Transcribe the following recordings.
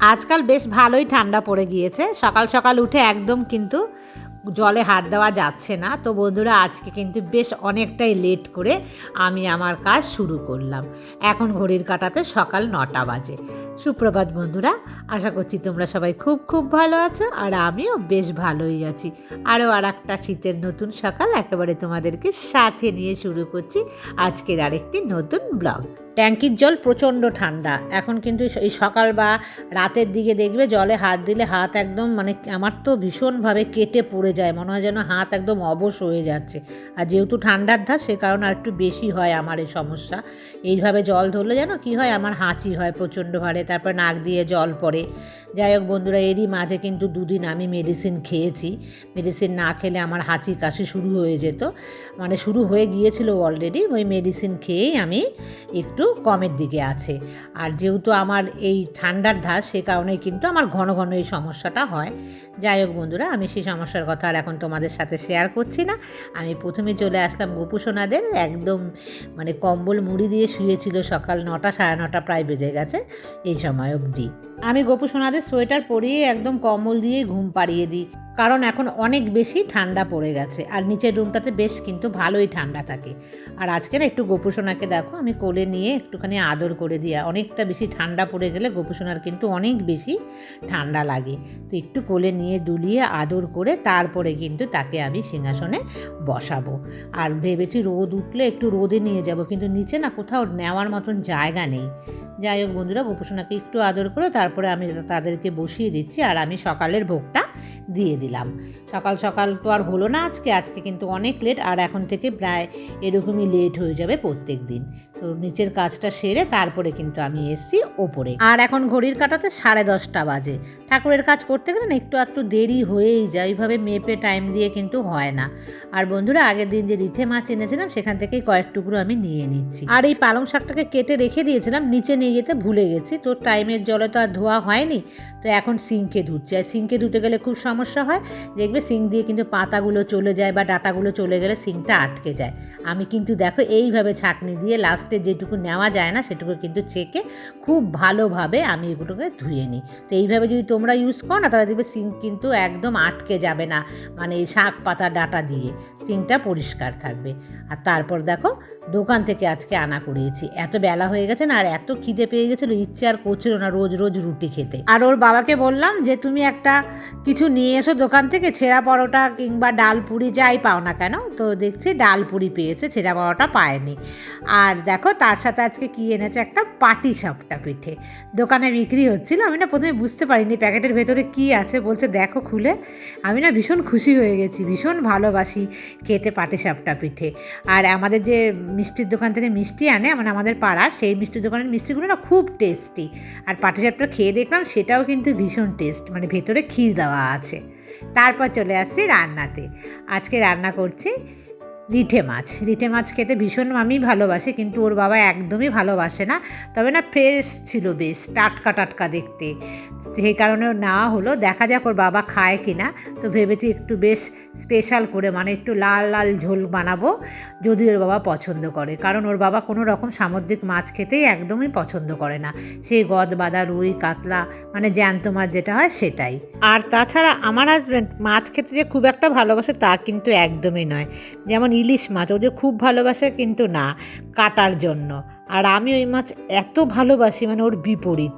আজকাল বেশ ভালোই ঠান্ডা পড়ে গিয়েছে। সকাল সকাল উঠে একদম কিন্তু জলে হাত দেওয়া যাচ্ছে না। তো বন্ধুরা, আজকে কিন্তু বেশ অনেকটাই লেট করে আমি আমার কাজ শুরু করলাম। এখন ঘড়ির কাটাতে সকাল নটা বাজে। সুপ্রভাত বন্ধুরা, আশা করছি তোমরা সবাই খুব খুব ভালো আছো আর আমিও বেশ ভালোই আছি। আরও আর একটা শীতের নতুন সকাল একেবারে তোমাদেরকে সাথে নিয়ে শুরু করছি আজকের আরেকটি নতুন ব্লগ ট্যাঙ্কির জল প্রচণ্ড ঠান্ডা। এখন কিন্তু এই সকাল বা রাতের দিকে দেখবে জলে হাত দিলে হাত একদম মানে আমার তো ভীষণভাবে কেটে পড়ে যায়, মনে হয় যেন হাত একদম অবশ হয়ে যাচ্ছে। আর যেহেতু ঠান্ডার ধার, সে কারণে আর একটু বেশি হয় আমার এই সমস্যা। এইভাবে জল ধরলে যেন কি হয়, আমার হাঁচি হয় প্রচণ্ড ভারে, তারপর নাক দিয়ে জল পড়ে। যাই হোক বন্ধুরা, এরই মাঝে কিন্তু দুদিন আমি মেডিসিন খেয়েছি। মেডিসিন না খেলে আমার হাঁচি কাশি শুরু হয়ে যেত। মানে শুরু হয়ে গিয়েছিল অলরেডি ওই মেডিসিন খেয়েই আমি একটু কমের দিকে আছে। আর যেহেতু আমার এই ঠান্ডার ধার সে কারণে কিন্তু আমার ঘন ঘন এই সমস্যাটা হয়। যাই হোক বন্ধুরা, আমি সেই সমস্যার কথা আর এখন তোমাদের সাথে শেয়ার করছি না। আমি প্রথমে চলে আসলাম গোপুসোনাদের, একদম মানে কম্বল মুড়ি দিয়ে শুয়েছিল সকাল নটা, সাড়ে নটা প্রায় বেজে গেছে এই সময় অবধি। আমি গোপু সোনাদের সোয়েটার পরিয়ে একদম কম্বল দিয়ে ঘুম পাড়িয়ে দিই। কারণ এখন অনেক বেশি ঠান্ডা পড়ে গেছে। আর নিচের রুমটাতে বেশ কিন্তু ভালোই ঠান্ডা থাকে। আর আজকে না একটু গোপুসোনাকে দেখো, আমি কোলে নিয়ে একটুখানি আদর করে দিই অনেকটা বেশি ঠান্ডা পড়ে গেলে গোপুসোনার কিন্তু অনেক বেশি ঠান্ডা লাগে। তো একটু কোলে নিয়ে দুলিয়ে আদর করে তারপরে কিন্তু তাকে আমি সিংহাসনে বসাবো। আর ভেবেছি রোদ উঠলে একটু রোদে নিয়ে যাব, কিন্তু নিচে না কোথাও নেওয়ার মতন জায়গা নেই। যাই হোক বন্ধুরা, গোপুসোনাকে একটু আদর করে তারপরে আমি তাদেরকে বসিয়ে দিচ্ছি। আর আমি সকালের ভোগটা দিয়ে দিলাম। সকাল সকাল তো আর হলো না আজকে আজকে কিন্তু অনেক লেট আর এখন থেকে প্রায় এরকমই লেট হয়ে যাবে প্রত্যেক দিন তো নিচের কাজটা সেরে তারপরে কিন্তু আমি এসছি ওপরে। আর এখন ঘড়ির কাটাতে সাড়ে দশটা বাজে। ঠাকুরের কাজ করতে গেলে একটু একটু দেরি হয়েই যায় ওইভাবে মেপে টাইম দিয়ে কিন্তু হয় না। আর বন্ধুরা, আগের দিন যে রিঠে মাছ এনেছিলাম, সেখান থেকেই কয়েক টুকরো আমি নিয়ে নিচ্ছি। আর এই পালং শাকটাকে কেটে রেখে দিয়েছিলাম, নিচে নিয়ে যেতে ভুলে গেছি। তো টাইমের জলে তো আর ধোয়া হয়নি, তো এখন সিঙ্কে ধুচ্ছে। আর সিঙ্কে ধুতে গেলে খুব সমস্যা হয়। দেখবে সিঙ্ক দিয়ে কিন্তু পাতাগুলো চলে যায় বা ডাটাগুলো চলে গেলে সিঙ্কটা আটকে যায়। আমি কিন্তু দেখো, এইভাবে ছাঁকনি দিয়ে লাস্টে যেটুকু নেওয়া যায় না, সেটুকু কিন্তু চেকে খুব ভালোভাবে আমি এগুলোকে ধুয়ে নিই। তো এইভাবে যদি তোমরা ইউজ করো না, তাহলে দেখবে সিঙ্ক কিন্তু একদম আটকে যাবে না মানে শাক পাতা ডাটা দিয়ে। সিঙ্কটা পরিষ্কার থাকবে। আর তারপর দেখো, দোকান থেকে আজকে আনা করিয়েছি। এত বেলা হয়ে গেছে না, আর এত খিদে পেয়ে গেছিল, ইচ্ছে আর করছিল না রোজ রোজ রুটি খেতে। আর ওর বাবাকে বললাম যে, তুমি একটা কিছু নিয়ে এসো দোকান থেকে, ছেঁড়া পরোটা কিংবা ডাল পুরি যাই পাও না কেন? তো দেখছি ডাল পুরি পেয়েছে, ছেঁড়া পরোটা পায়নি। আর দেখো তার সাথে আজকে কি এনেছে একটা পাটি সাপটা পিঠে। দোকানে বিক্রি হচ্ছিল, আমি না প্রথমে বুঝতে পারিনি প্যাকেটের ভেতরে কি আছে, বলছে দেখো খুলে। আমি না ভীষণ খুশি হয়ে গেছি, ভীষণ ভালোবাসি খেতে পাটি সাপটা পিঠে। আর আমাদের যে মিষ্টির দোকান থেকে মিষ্টি আনে মানে আমাদের পাড়ার সেই মিষ্টির দোকানের মিষ্টিগুলো না খুব টেস্টি। আর পাটিসাপটা খেয়ে দেখলাম, সেটাও কিন্তু ভীষণ টেস্ট মানে ভেতরে ক্ষীর দেওয়া আছে। তারপর চলে আসছি রান্নাতে। আজকে রান্না করছি রিঠে মাছ। রিঠে মাছ খেতে ভীষণ আমি ভালোবাসি, কিন্তু ওর বাবা একদমই ভালোবাসে না। তবে না ফ্রেশ ছিল বেশ, টাটকা টাটকা দেখতে। সেই কারণে নেওয়া হলো, দেখা যাক ওর বাবা খায় কি না তো ভেবেছি একটু বেশ স্পেশাল করে মানে একটু লাল লাল ঝোল বানাবো যদি ওর বাবা পছন্দ করে। কারণ ওর বাবা কোনো রকম সামুদ্রিক মাছ খেতেই একদমই পছন্দ করে না। সেই গদ বাদা রুই, কাতলা মানে জ্যান্ত মাছ যেটা হয় সেটাই। আর তাছাড়া আমার হাজব্যান্ড মাছ খেতে যে খুব একটা ভালোবাসে তা কিন্তু একদমই নয়। যেমন ইলিশ মাছ ও যে খুব ভালোবাসে কিন্তু না, কাটার জন্য। আর আমি ওই মাছ এত ভালোবাসি মানে ওর বিপরীত।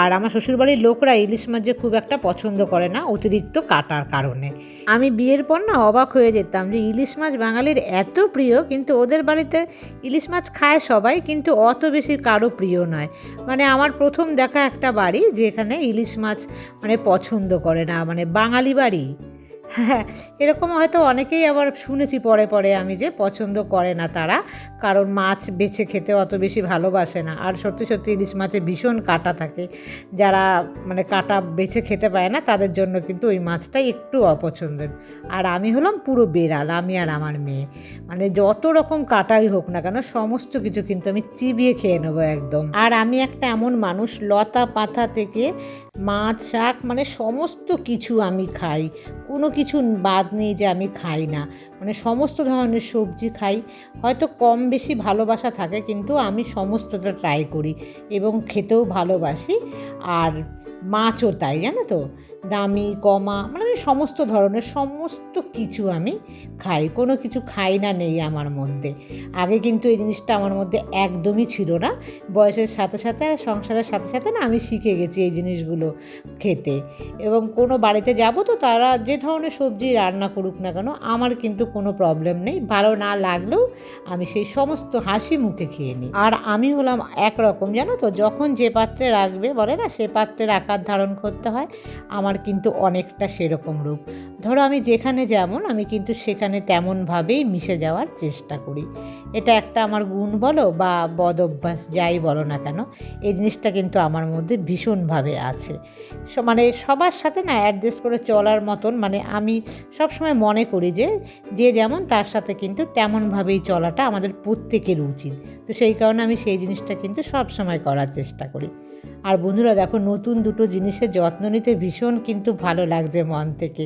আর আমার শ্বশুরবাড়ির লোকরা ইলিশ মাছ যে খুব একটা পছন্দ করে না, অতিরিক্ত কাটার কারণে। আমি বিয়ের পর না অবাক হয়ে যেতাম যে ইলিশ মাছ বাঙালির এত প্রিয়, কিন্তু ওদের বাড়িতে ইলিশ মাছ খায় সবাই, কিন্তু অত বেশি কারও প্রিয় নয়। মানে আমার প্রথম দেখা একটা বাড়ি যেখানে ইলিশ মাছ মানে পছন্দ করে না মানে বাঙালি বাড়ি। হ্যাঁ এরকম হয়তো অনেকেই আবার শুনেছি পরে পরে আমি যে পছন্দ করে না তারা, কারণ মাছ বেছে খেতে অত বেশি ভালোবাসে না। আর সত্যি সত্যি ইলিশ মাছে ভীষণ কাটা থাকে। যারা মানে কাটা বেছে খেতে পায় না, তাদের জন্য কিন্তু ওই মাছটাই একটু অপছন্দের। আর আমি হলাম পুরো বেড়াল, আমি আর আমার মেয়ে। মানে যত রকম কাটাই হোক না কেন, সমস্ত কিছু কিন্তু আমি চিবিয়ে খেয়ে নেব একদম। আর আমি একটা এমন মানুষ, লতা পাতা থেকে মাছ, শাক মানে সমস্ত কিছু আমি খাই। কোনো কিছু বাদ নেই যে আমি খাই না। মানে সমস্ত ধরনের সবজি খাই। হয়তো কম বেশি ভালোবাসা থাকে, কিন্তু আমি সমস্তটা ট্রাই করি এবং খেতেও ভালোবাসি। আর মাছও তাই, জানো তো? দামি, কমা মানে আমি সমস্ত ধরনের সমস্ত কিছু আমি খাই। কোনো কিছু খাই না, নেই আমার মধ্যে। আগে কিন্তু এই জিনিসটা আমার মধ্যে একদমই ছিল না। বয়সের সাথে সাথে আর সংসারের সাথে সাথে না আমি শিখে গেছি এই জিনিসগুলো খেতে। এবং কোনো বাড়িতে যাব তো তারা যে ধরনের সবজি রান্না করুক না কেন, আমার কিন্তু কোনো প্রবলেম নেই। ভালো না লাগলেও আমি সেই সমস্ত হাসি মুখে খেয়ে নিই। আর আমি হলাম একরকম, জানো তো? যখন যে পাত্রে রাখবে, বলে না, সে পাত্রের আকার ধারণ করতে হয়, আমার কিন্তু অনেকটা সেরকম রূপ। ধরো আমি যেখানে যেমন, আমি কিন্তু সেখানে তেমনভাবেই মিশে যাওয়ার চেষ্টা করি। এটা একটা আমার গুণ বলো বা বদ অভ্যাস, যাই বলো না কেন, এই জিনিসটা কিন্তু আমার মধ্যে ভীষণভাবে আছে। মানে সবার সাথে না অ্যাডজাস্ট করে চলার মতন মানে আমি সবসময় মনে করি যে যে যেমন তার সাথে কিন্তু তেমনভাবেই চলাটা আমাদের প্রত্যেকের উচিত। তো সেই কারণে আমি সেই জিনিসটা কিন্তু সব সময় করার চেষ্টা করি। আর বন্ধুরা দেখো নতুন দুটো জিনিসের যত্ন নিতে ভীষণ কিন্তু ভালো লাগছে মন থেকে।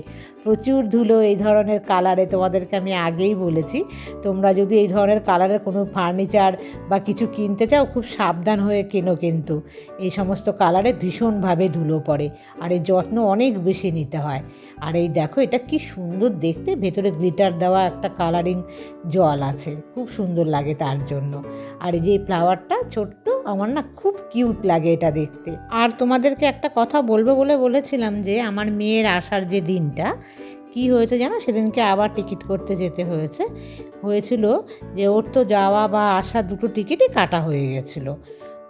প্রচুর ধুলো এই ধরনের কালারে তোমাদেরকে আমি আগেই বলেছি। তোমরা যদি এই ধরনের কালারের কোনো ফার্নিচার বা কিছু কিনতে চাও, খুব সাবধান হয়ে কেনো কিন্তু। এই সমস্ত কালারে ভীষণভাবে ধুলো পড়ে আর এই যত্ন অনেক বেশি নিতে হয়। আর এই দেখো, এটা কি সুন্দর দেখতে। ভেতরে গ্লিটার দেওয়া একটা কালারিং জল আছে। খুব সুন্দর লাগে তার জন্য। আর এই যে ফ্লাওয়ারটা ছোট্ট, আমার না খুব কিউট লাগে এটা দেখতে। আর তোমাদেরকে একটা কথা বলব বলে বলেছিলাম যে, আমার মেয়ের আসার যে দিনটা কি হয়েছে জানো? সেদিনকে আবার টিকিট করতে যেতে হয়েছে। হয়েছিল যে ওর তো যাওয়া বা আসা দুটো টিকিটই কাটা হয়ে গেছিল।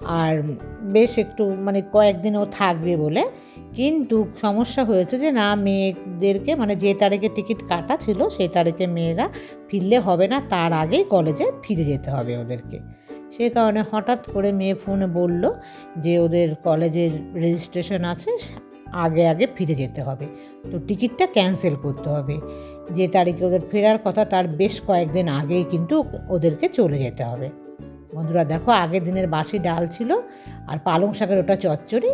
আর বেশ একটু মানে কয়েকদিন ও থাকবে বলে। কিন্তু সমস্যা হয়েছে যে না, মেয়েদেরকে মানে যে তারিখে টিকিট কাটা ছিল, সেই তারিখে মেয়েরা ফিরলে হবে না, তার আগেই কলেজে ফিরে যেতে হবে ওদেরকে। সে কারণে হঠাৎ করে মেয়ে ফোনে বলল যে ওদের কলেজের রেজিস্ট্রেশন আছে আগে আগে ফিরে যেতে হবে। তো টিকিটটা ক্যান্সেল করতে হবে। যে তারিখে ওদের ফেরার কথা তার বেশ কয়েকদিন আগেই কিন্তু ওদেরকে চলে যেতে হবে। বন্ধুরা, দেখো আগের দিনের বাসি ডাল ছিল আর পালং শাকের ওটা চচ্চড়ি।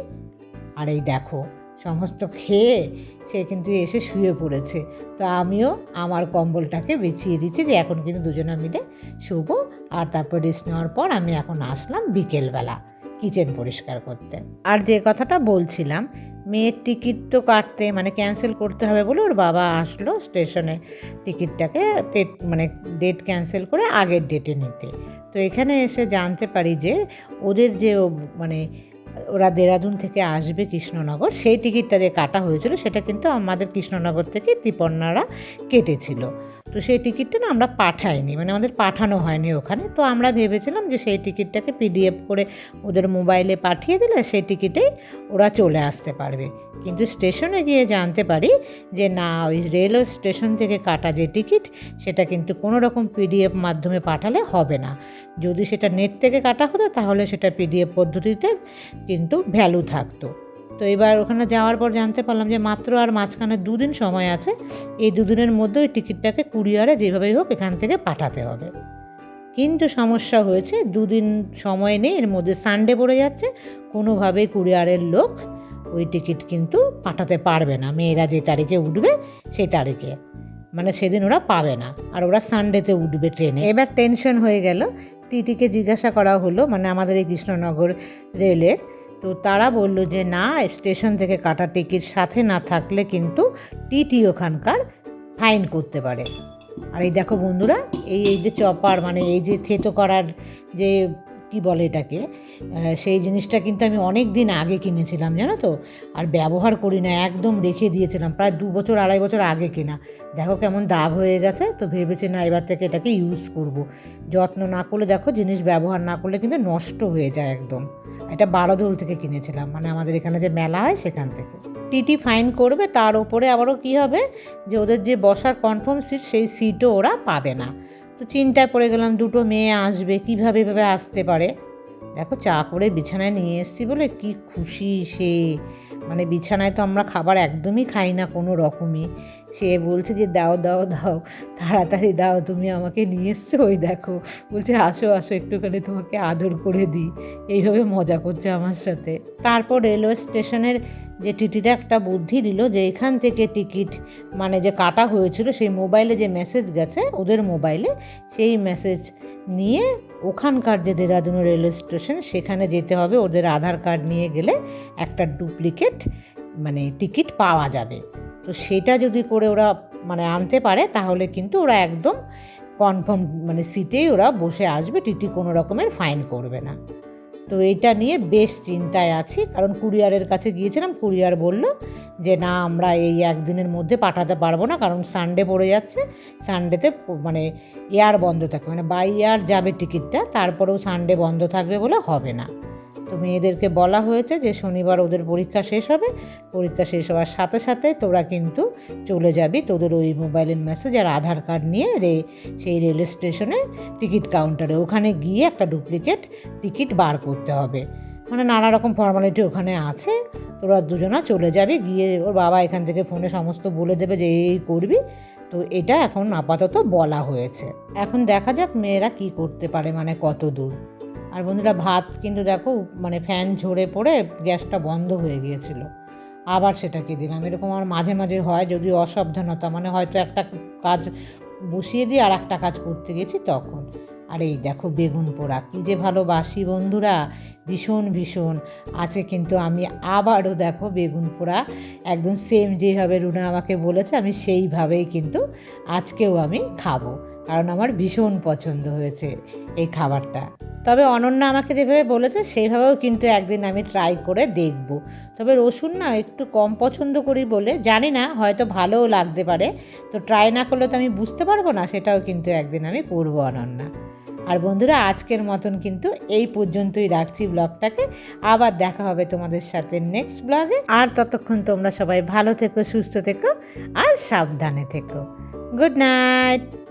আর এই দেখো, সমস্ত খেয়ে সে কিন্তু এসে শুয়ে পড়েছে। তো আমিও আমার কম্বলটাকে বিছিয়ে দিচ্ছি যে এখন কিন্তু দুজনে মিলে শুবো। আর তারপর রেস্ট নেওয়ার পর আমি এখন আসলাম বিকেলবেলা। কিচেন পরিষ্কার করতে। আর যে কথাটা বলছিলাম, মেয়ের টিকিট তো কাটতে মানে ক্যান্সেল করতে হবে বলে ওর বাবা আসলো স্টেশনে টিকিটটাকে ডেট মানে ডেট ক্যান্সেল করে আগের ডেটে নিতে। তো এখানে এসে জানতে পারি যে ওদের যে মানে ওরা দেরাদুন থেকে আসবে কৃষ্ণনগর, সেই টিকিটটা যে কাটা হয়েছিল সেটা কিন্তু আমাদের কৃষ্ণনগর থেকে ত্রিপন্নারা কেটেছিল। তো সেই টিকিটটা না আমরা পাঠাইনি মানে আমাদের পাঠানো হয়নি ওখানে। তো আমরা ভেবেছিলাম যে সেই টিকিটটাকে পিডিএফ করে ওদের মোবাইলে পাঠিয়ে দিলে সেই টিকিটেই ওরা চলে আসতে পারবে। কিন্তু স্টেশনে গিয়ে জানতে পারি যে না, ওই রেলওয়ে স্টেশন থেকে কাটা যে টিকিট, সেটা কিন্তু কোনো রকম পিডিএফ মাধ্যমে পাঠালে হবে না। যদি সেটা নেট থেকে কাটা হতো, তাহলে সেটা পিডিএফ পদ্ধতিতে কিন্তু ভ্যালু থাকতো। তো এবার ওখানে যাওয়ার পর জানতে পারলাম যে মাত্র আর মাঝখানে দুদিন সময় আছে। এই দুদিনের মধ্যে ওই টিকিটটাকে কুরিয়ারে যেভাবেই হোক এখান থেকে পাঠাতে হবে। কিন্তু সমস্যা হয়েছে, দুদিন সময় নেই, এর মধ্যে সানডে পড়ে যাচ্ছে। কোনোভাবেই কুরিয়ারের লোক ওই টিকিট কিন্তু পাঠাতে পারবে না। মেয়েরা যে তারিখে উঠবে, সেই তারিখে। মানে সেদিন ওরা পাবে না, আর ওরা সানডেতে উঠবে ট্রেনে। এবার টেনশন হয়ে গেল। টিটিকে জিজ্ঞাসা করা হলো মানে আমাদের এই কৃষ্ণনগর রেলের তো তারা বলল যে, না, স্টেশন থেকে কাটা টিকিট সাথে না থাকলে কিন্তু টিটি ওখানকার ফাইন করতে পারে। আর এই দেখো বন্ধুরা, এই এই যে চপার মানে এই যে থেতো করার যে, কি বলে এটাকে সেই জিনিসটা কিন্তু আমি অনেক দিন আগে কিনেছিলাম, জানো তো? আর ব্যবহার করি না, একদম রেখে দিয়েছিলাম, প্রায় দু বছর, আড়াই বছর আগে কেনা। দেখো কেমন দাগ হয়ে গেছে, তো ভেবেছি না, এবার থেকে এটাকে ইউজ করব। যত্ন না করলে, দেখো, জিনিস ব্যবহার না করলে কিন্তু নষ্ট হয়ে যায় একদম। এটা বারোদোল থেকে কিনেছিলাম। মানে আমাদের এখানে যে মেলা হয় সেখান থেকে। টিটি ফাইন করবে, তার ওপরে আবারও কী হবে? যে ওদের যে বসার কনফার্ম সিট, সেই সিটও ওরা পাবে না। তো চিন্তায় পড়ে গেলাম, দুটো মেয়ে আসবে, কীভাবে এভাবে আসতে পারে? দেখো, চা করে বিছানায় নিয়ে এসেছি বলে কি খুশি সে। মানে বিছানায় তো আমরা খাবার একদমই খাই না কোনো রকমই। সে বলছে যে, দাও দাও দাও, তাড়াতাড়ি দাও, তুমি আমাকে নিয়ে এসছো ওই দেখো। বলছে, আসো আসো, একটুখানি তোমাকে আদর করে দিই। এইভাবে মজা করছে আমার সাথে। তারপর রেলওয়ে স্টেশনের যে টিটিটা একটা বুদ্ধি দিল যে, এখান থেকে টিকিট মানে যে কাটা হয়েছিল, সেই মোবাইলে যে মেসেজ গেছে, ওদের মোবাইলে, সেই মেসেজ নিয়ে ওখানকার যে দেরাদুন রেলওয়ে স্টেশন, সেখানে যেতে হবে। ওদের আধার কার্ড নিয়ে গেলে একটা ডুপ্লিকেট মানে টিকিট পাওয়া যাবে। তো সেটা যদি করে ওরা মানে আনতে পারে, তাহলে কিন্তু ওরা একদম কনফার্ম মানে সিটেই ওরা বসে আসবে, টিটি কোনো রকমের ফাইন করবে না। তো এটা নিয়ে বেশ চিন্তায় আছি, কারণ কুরিয়ারের কাছে গিয়েছিলাম, কুরিয়ার বলল যে, না, আমরা এই একদিনের মধ্যে পাঠাতে পারব না, কারণ সানডে পড়ে যাচ্ছে সানডেতে মানে এয়ার বন্ধ থাকবে মানে বাই এয়ার যাবে টিকিটটা, তারপরেও সানডে বন্ধ থাকবে বলে হবে না। তো মেয়েদেরকে বলা হয়েছে যে শনিবার ওদের পরীক্ষা শেষ হবে। পরীক্ষা শেষ হওয়ার সাথে সাথে তোরা কিন্তু চলে যাবি তোদের ওই মোবাইলের মেসেজ আর আধার কার্ড নিয়ে রে সেই রেল স্টেশনে টিকিট কাউন্টারে ওখানে গিয়ে একটা ডুপ্লিকেট টিকিট বার করতে হবে। মানে নানা রকম ফর্মালিটি ওখানে আছে। তোরা দুজনা চলে যাবি, গিয়ে ওর বাবা এখান থেকে ফোনে সমস্ত বলে দেবে যে এই করবি। তো এটা এখন আপাতত বলা হয়েছে। এখন দেখা যাক মেয়েরা কি করতে পারে মানে কত দূর আর বন্ধুরা ভাত কিন্তু দেখো মানে ফ্যান ঝরে পড়ে গ্যাসটা বন্ধ হয়ে গিয়েছিল। আবার সেটাকে দিলাম। এরকম আমার মাঝে মাঝে হয়, যদি অসাবধানতা মানে হয়তো একটা কাজ বসিয়ে দিয়ে আর একটা কাজ করতে গেছি তখন। আর এই দেখো বেগুন পোড়া, কী যে ভালোবাসি বন্ধুরা, ভীষণ ভীষণ। আছে কিন্তু আমি আবারও দেখো বেগুন পোড়া, একদম সেম যেভাবে রুনা আমাকে বলেছে, আমি সেইভাবেই কিন্তু আজকেও আমি খাব। কারণ আমার ভীষণ পছন্দ হয়েছে এই খাবারটা। তবে অনন্যা আমাকে যেভাবে বলেছে, সেইভাবেও কিন্তু একদিন আমি ট্রাই করে দেখব। তবে রসুন না একটু কম পছন্দ করি বলে, জানি না, হয়তো ভালোও লাগতে পারে। তো ট্রাই না করলে তো আমি বুঝতে পারব না, সেটাও কিন্তু একদিন আমি করব অনন্যা। আর বন্ধুরা, আজকের মতন কিন্তু এই পর্যন্তই রাখছি ব্লগটাকে। আবার দেখা হবে তোমাদের সাথে নেক্সট ব্লগে। আর ততক্ষণ তোমরা সবাই ভালো থেকো, সুস্থ থেকো, আর সাবধানে থেকো। Good night